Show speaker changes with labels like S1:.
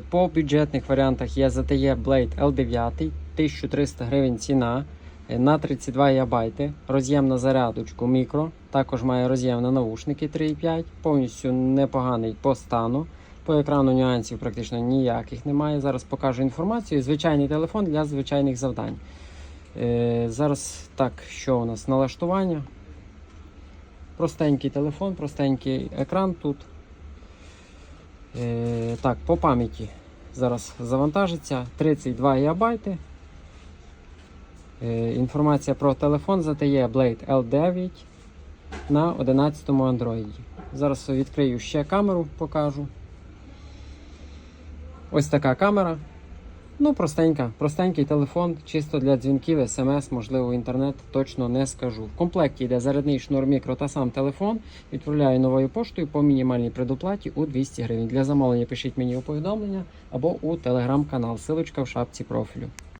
S1: По бюджетних варіантах є ZTE Blade L9, 1300 гривень ціна е, на 32 ГБ, роз'єм на зарядочку мікро, також має роз'єм на навушники 3,5, повністю непоганий по стану. По екрану нюансів практично ніяких немає. Зараз покажу інформацію. Звичайний телефон для звичайних завдань. Е, зараз так, що у нас? Налаштування. Простенький телефон, простенький екран тут. Е, так, по пам'яті зараз завантажиться 32 ГБ. Е, інформація про телефон ZTE Blade L9 на 11 му Android. Зараз відкрию ще камеру, покажу. Ось така камера. Ну, простенька, простенький телефон, чисто для дзвінків, смс, можливо, інтернет, точно не скажу. В комплекті йде зарядний шнур мікро та сам телефон. Відправляю новою поштою по мінімальній предоплаті у 200 гривень. Для замовлення пишіть мені у повідомлення або у телеграм-канал. Силочка в шапці профілю.